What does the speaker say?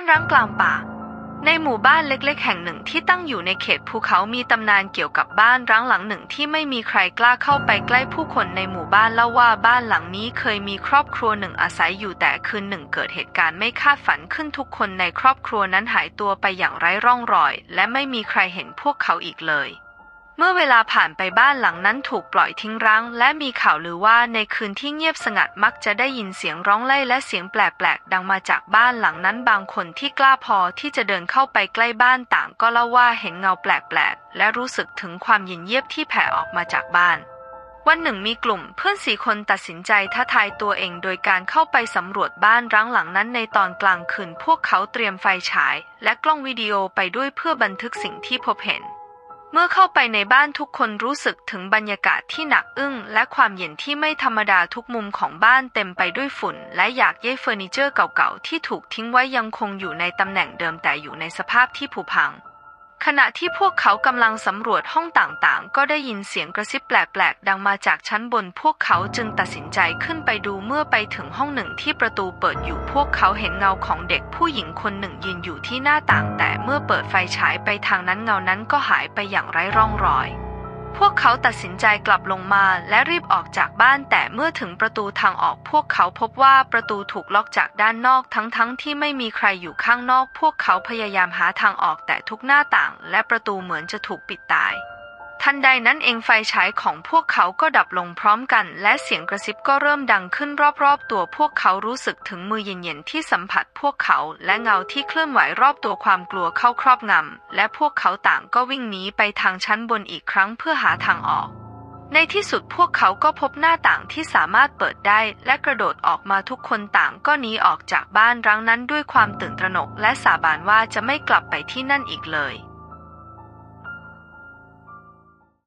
านร้างกลางป่า ในหมู่บ้านเล็กๆ แห่งหนึ่งที่ตั้งอยู่ในเขตภูเขามีตำนานเกี่ยวกับบ้านร้างหลังหนึ่งที่ไม่มีใครกล้าเข้าไปใกล้ผู้คนในหมู่บ้านเล่าว่าบ้านหลังนี้เคยมีครอบครัวหนึ่งอาศัยอยู่แต่คืนหนึ่งเกิดเหตุการณ์ไม่คาดฝันขึ้นทุกคนในครอบครัวนั้นหายตัวไปอย่างไร้ร่องรอย และไม่มีใครเห็นพวกเขาอีกเลย เมื่อเวลาผ่านไปบ้านหลังนั้นถูกปล่อยทิ้งร้าง และมีข่าวลือว่าในคืนที่เงียบสงัดมักจะได้ยินเสียงร้องไล่และเสียงแปลกๆ ดังมาจากบ้านหลังนั้นบางคนที่กล้าพอที่จะเดินเข้าไปใกล้บ้านต่าง ก็เล่าว่าเห็นเงาแปลกๆ และรู้สึกถึงความเย็นเยียบที่แผ่ออกมาจากบ้านวันหนึ่งมีกลุ่มเพื่อนสี่คนตัดสินใจท้าทายตัวเองโดยการเข้าไปสำรวจบ้านร้างหลังนั้นในตอนกลางคืนพวกเขาเตรียมไฟฉาย และกล้องวิดีโอไปด้วยเพื่อบันทึกสิ่งที่พบเห็น เมื่อเข้าไปในบ้านทุกคนรู้สึกถึงบรรยากาศที่หนักอึ้ง และความเย็นที่ไม่ธรรมดาทุกมุมของบ้านเต็มไปด้วยฝุ่น และอยากเย่เฟอร์นิเจอร์เก่าๆ ที่ถูกทิ้งไว้ยังคงอยู่ในตำแหน่งเดิมแต่อยู่ในสภาพที่ผุพัง ขณะที่พวกเขากำลังสำรวจห้องต่างๆ ก็ได้ยินเสียงกระซิบแปลกๆ ดังมาจากชั้นบน พวกเขาจึงตัดสินใจขึ้นไปดูเมื่อไปถึงห้องหนึ่งที่ประตูเปิดอยู่ พวกเขาเห็นเงาของเด็กผู้หญิงคนหนึ่งยืนอยู่ที่หน้าต่าง แต่เมื่อเปิดไฟฉายไปทางนั้นเงานั้นก็หายไปอย่างไร้ร่องรอย พวกเขาตัดสินใจกลับลงมาและรีบออกจากบ้าน แต่เมื่อถึงประตูทางออกพวกเขาพบว่าประตูถูกล็อกจากด้านนอกทั้งๆทที่ไม่มีใครอยู่ข้างนอก พวกเขาพยายามหาทางออกแต่ทุกหน้าต่าง และประตูเหมือนจะถูกปิดตาย ทันใดนั้นเองไฟฉายของพวกเขาก็ดับลงพร้อมกัน และเสียงกระซิบก็เริ่มดังขึ้นรอบๆ ตัวพวกเขารู้สึกถึงมือเย็นๆที่สัมผัสพวกเขาและเงาที่เคลื่อนไหวรอบตัวความกลัวเข้าครอบงำ และพวกเขาต่างก็วิ่งหนีไปทางชั้นบนอีกครั้งเพื่อหาทางออก ในที่สุดพวกเขาก็พบหน้าต่างที่สามารถเปิดได้ และกระโดดออกมาทุกคนต่างก็หนีออกจากบ้านร้งนั้นด้วยความตื่นตระหนก และสาบานว่าจะไม่กลับไปที่นั่นอีกเลย